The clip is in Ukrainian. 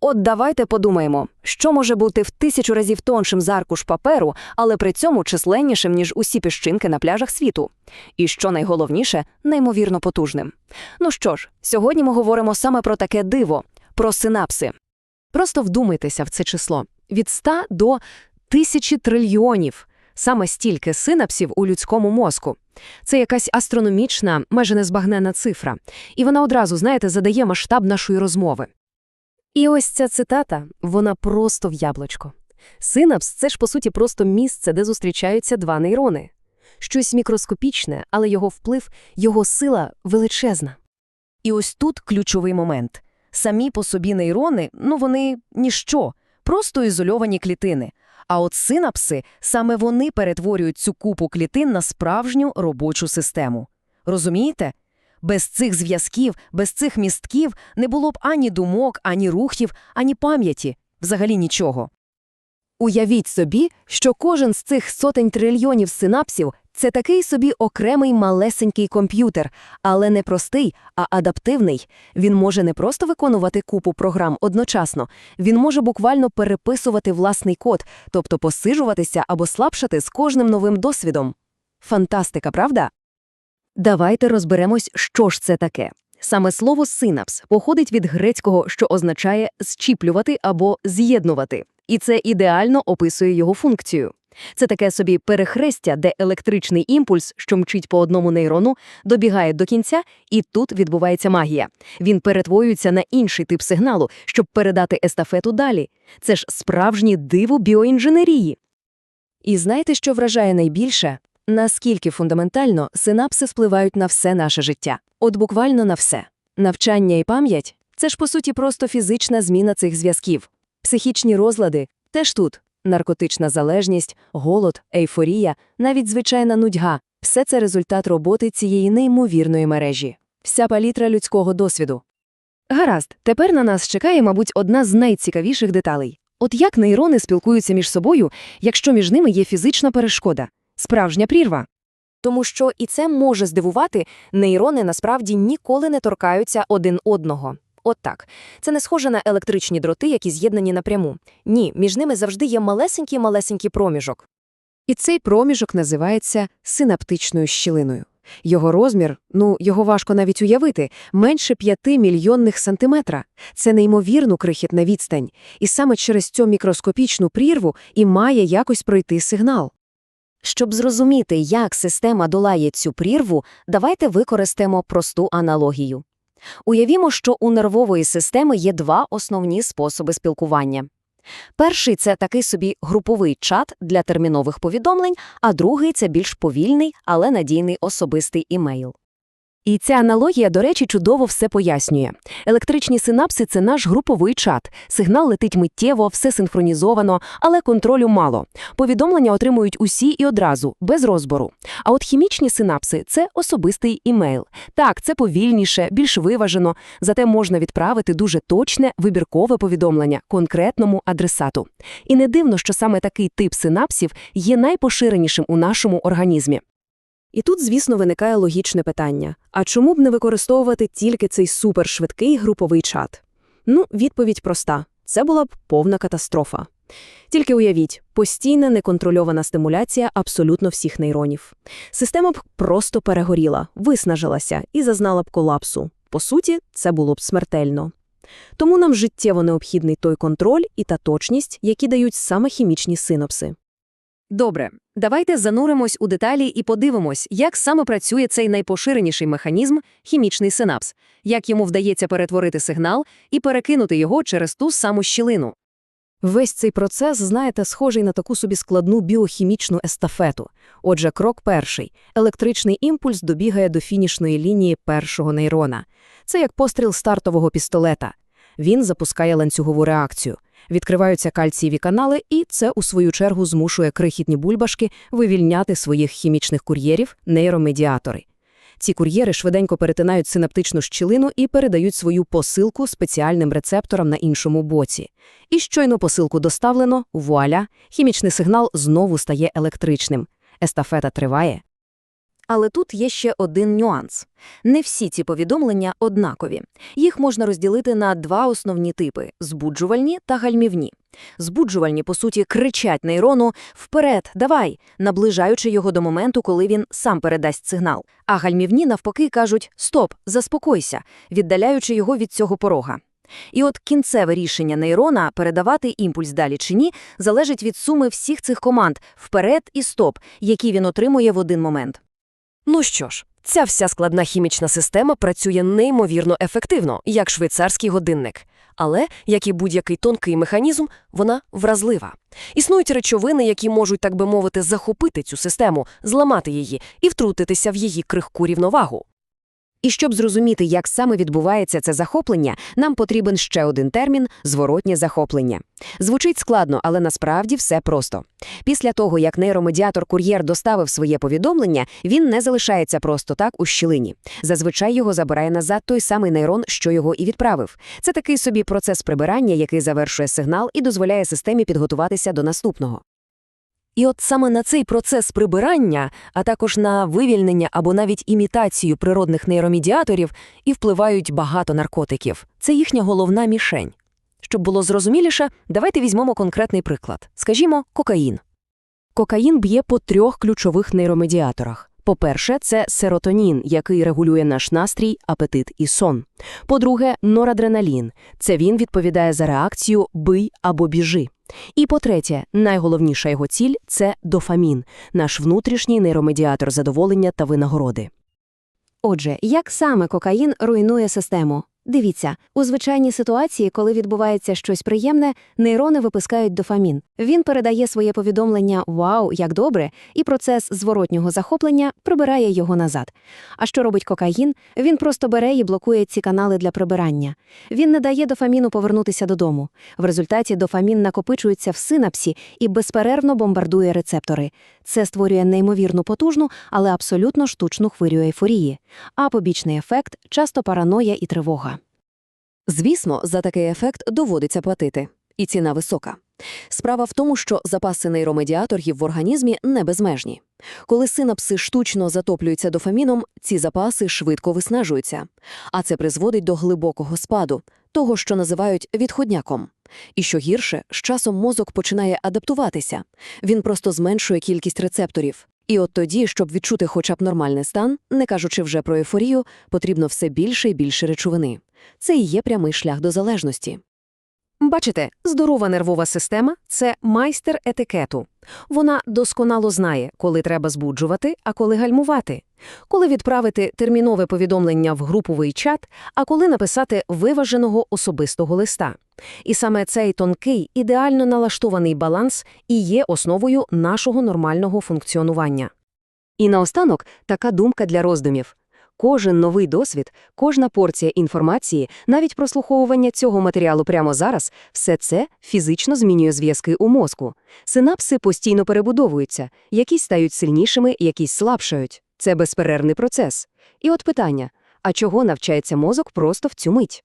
От давайте подумаємо, що може бути в тисячу разів тоншим за аркуш паперу, але при цьому численнішим, ніж усі піщинки на пляжах світу. І що найголовніше, неймовірно потужним. Ну що ж, сьогодні ми говоримо саме про таке диво, про синапси. Просто вдумайтеся в це число. Від 100 до тисячі трильйонів. Саме стільки синапсів у людському мозку. Це якась астрономічна, майже незбагненна цифра. І вона одразу, знаєте, задає масштаб нашої розмови. І ось ця цитата, вона просто в яблучко. Синапс – це ж, по суті, просто місце, де зустрічаються два нейрони. Щось мікроскопічне, але його вплив, його сила величезна. І ось тут ключовий момент. Самі по собі нейрони, ну вони ніщо, просто ізольовані клітини. А от синапси, саме вони перетворюють цю купу клітин на справжню робочу систему. Розумієте? Без цих зв'язків, без цих містків не було б ані думок, ані рухів, ані пам'яті, взагалі нічого. Уявіть собі, що кожен з цих сотень трильйонів синапсів – це такий собі окремий малесенький комп'ютер, але не простий, а адаптивний. Він може не просто виконувати купу програм одночасно, він може буквально переписувати власний код, тобто посижуватися або слабшати з кожним новим досвідом. Фантастика, правда? Давайте розберемось, що ж це таке. Саме слово синапс походить від грецького, що означає зчіплювати або з'єднувати, і це ідеально описує його функцію. Це таке собі перехрестя, де електричний імпульс, що мчить по одному нейрону, добігає до кінця, і тут відбувається магія. Він перетворюється на інший тип сигналу, щоб передати естафету далі. Це ж справжнє диво біоінженерії. І знаєте, що вражає найбільше? Наскільки фундаментально синапси впливають на все наше життя. От буквально на все. Навчання і пам'ять – це ж, по суті, просто фізична зміна цих зв'язків. Психічні розлади – теж тут. Наркотична залежність, голод, ейфорія, навіть звичайна нудьга – все це результат роботи цієї неймовірної мережі. Вся палітра людського досвіду. Гаразд, тепер на нас чекає, мабуть, одна з найцікавіших деталей. От як нейрони спілкуються між собою, якщо між ними є фізична перешкода? Справжня прірва. Тому що і це може здивувати, нейрони насправді ніколи не торкаються один одного. От так. Це не схоже на електричні дроти, які з'єднані напряму. Ні, між ними завжди є малесенький-малесенький проміжок. І цей проміжок називається синаптичною щілиною. Його розмір, ну, його важко навіть уявити, менше 5 мільйонних сантиметра. Це неймовірно крихітна відстань. І саме через цю мікроскопічну прірву і має якось пройти сигнал. Щоб зрозуміти, як система долає цю прірву, давайте використаємо просту аналогію. Уявімо, що у нервової системи є два основні способи спілкування. Перший це такий собі груповий чат для термінових повідомлень, а другий це більш повільний, але надійний особистий імейл. І ця аналогія, до речі, чудово все пояснює. Електричні синапси – це наш груповий чат. Сигнал летить миттєво, все синхронізовано, але контролю мало. Повідомлення отримують усі і одразу, без розбору. А от хімічні синапси – це особистий імейл. Так, це повільніше, більш виважено, зате можна відправити дуже точне, вибіркове повідомлення конкретному адресату. І не дивно, що саме такий тип синапсів є найпоширенішим у нашому організмі. І тут, звісно, виникає логічне питання: а чому б не використовувати тільки цей супершвидкий груповий чат? Ну, відповідь проста: це була б повна катастрофа. Тільки уявіть, постійна неконтрольована стимуляція абсолютно всіх нейронів. Система б просто перегоріла, виснажилася і зазнала б колапсу. По суті, це було б смертельно. Тому нам життєво необхідний той контроль і та точність, які дають саме хімічні синапси. Добре, давайте зануримось у деталі і подивимось, як саме працює цей найпоширеніший механізм – хімічний синапс, як йому вдається перетворити сигнал і перекинути його через ту саму щілину. Весь цей процес, знаєте, схожий на таку собі складну біохімічну естафету. Отже, крок перший – електричний імпульс добігає до фінішної лінії першого нейрона. Це як постріл стартового пістолета. Він запускає ланцюгову реакцію. Відкриваються кальцієві канали, і це, у свою чергу, змушує крихітні бульбашки вивільняти своїх хімічних кур'єрів – нейромедіатори. Ці кур'єри швиденько перетинають синаптичну щілину і передають свою посилку спеціальним рецепторам на іншому боці. І щойно посилку доставлено, вуаля, хімічний сигнал знову стає електричним. Естафета триває. Але тут є ще один нюанс. Не всі ці повідомлення однакові. Їх можна розділити на два основні типи – збуджувальні та гальмівні. Збуджувальні, по суті, кричать нейрону «вперед, давай», наближаючи його до моменту, коли він сам передасть сигнал. А гальмівні, навпаки, кажуть «стоп, заспокойся», віддаляючи його від цього порога. І от кінцеве рішення нейрона передавати імпульс далі чи ні залежить від суми всіх цих команд «вперед» і «стоп», які він отримує в один момент. Ну що ж, ця вся складна хімічна система працює неймовірно ефективно, як швейцарський годинник. Але, як і будь-який тонкий механізм, вона вразлива. Існують речовини, які можуть, так би мовити, захопити цю систему, зламати її і втрутитися в її крихку рівновагу. І щоб зрозуміти, як саме відбувається це захоплення, нам потрібен ще один термін – зворотнє захоплення. Звучить складно, але насправді все просто. Після того, як нейромедіатор-кур'єр доставив своє повідомлення, він не залишається просто так у щілині. Зазвичай його забирає назад той самий нейрон, що його і відправив. Це такий собі процес прибирання, який завершує сигнал і дозволяє системі підготуватися до наступного. І от саме на цей процес прибирання, а також на вивільнення або навіть імітацію природних нейромедіаторів і впливають багато наркотиків. Це їхня головна мішень. Щоб було зрозуміліше, давайте візьмемо конкретний приклад. Скажімо, кокаїн. Кокаїн б'є по трьох ключових нейромедіаторах. По-перше, це серотонін, який регулює наш настрій, апетит і сон. По-друге, норадреналін. Це він відповідає за реакцію «бий або біжи». І по-третє, найголовніша його ціль – це дофамін, наш внутрішній нейромедіатор задоволення та винагороди. Отже, як саме кокаїн руйнує систему? Дивіться, у звичайній ситуації, коли відбувається щось приємне, нейрони випускають дофамін. Він передає своє повідомлення «Вау, як добре!» і процес зворотнього захоплення прибирає його назад. А що робить кокаїн? Він просто бере і блокує ці канали для прибирання. Він не дає дофаміну повернутися додому. В результаті дофамін накопичується в синапсі і безперервно бомбардує рецептори. Це створює неймовірну потужну, але абсолютно штучну хвилю ейфорії. А побічний ефект – часто параноя і тривога. Звісно, за такий ефект доводиться платити. І ціна висока. Справа в тому, що запаси нейромедіаторів в організмі не безмежні. Коли синапси штучно затоплюються дофаміном, ці запаси швидко виснажуються. А це призводить до глибокого спаду, того, що називають відходняком. І що гірше, з часом мозок починає адаптуватися. Він просто зменшує кількість рецепторів. І от тоді, щоб відчути хоча б нормальний стан, не кажучи вже про ефорію, потрібно все більше і більше речовини. Це і є прямий шлях до залежності. Бачите, здорова нервова система – це майстер етикету. Вона досконало знає, коли треба збуджувати, а коли гальмувати. Коли відправити термінове повідомлення в груповий чат, а коли написати виваженого особистого листа. І саме цей тонкий, ідеально налаштований баланс і є основою нашого нормального функціонування. І наостанок така думка для роздумів. Кожен новий досвід, кожна порція інформації, навіть прослуховування цього матеріалу прямо зараз – все це фізично змінює зв'язки у мозку. Синапси постійно перебудовуються, якісь стають сильнішими, якісь слабшають. Це безперервний процес. І от питання – а чого навчається мозок просто в цю мить?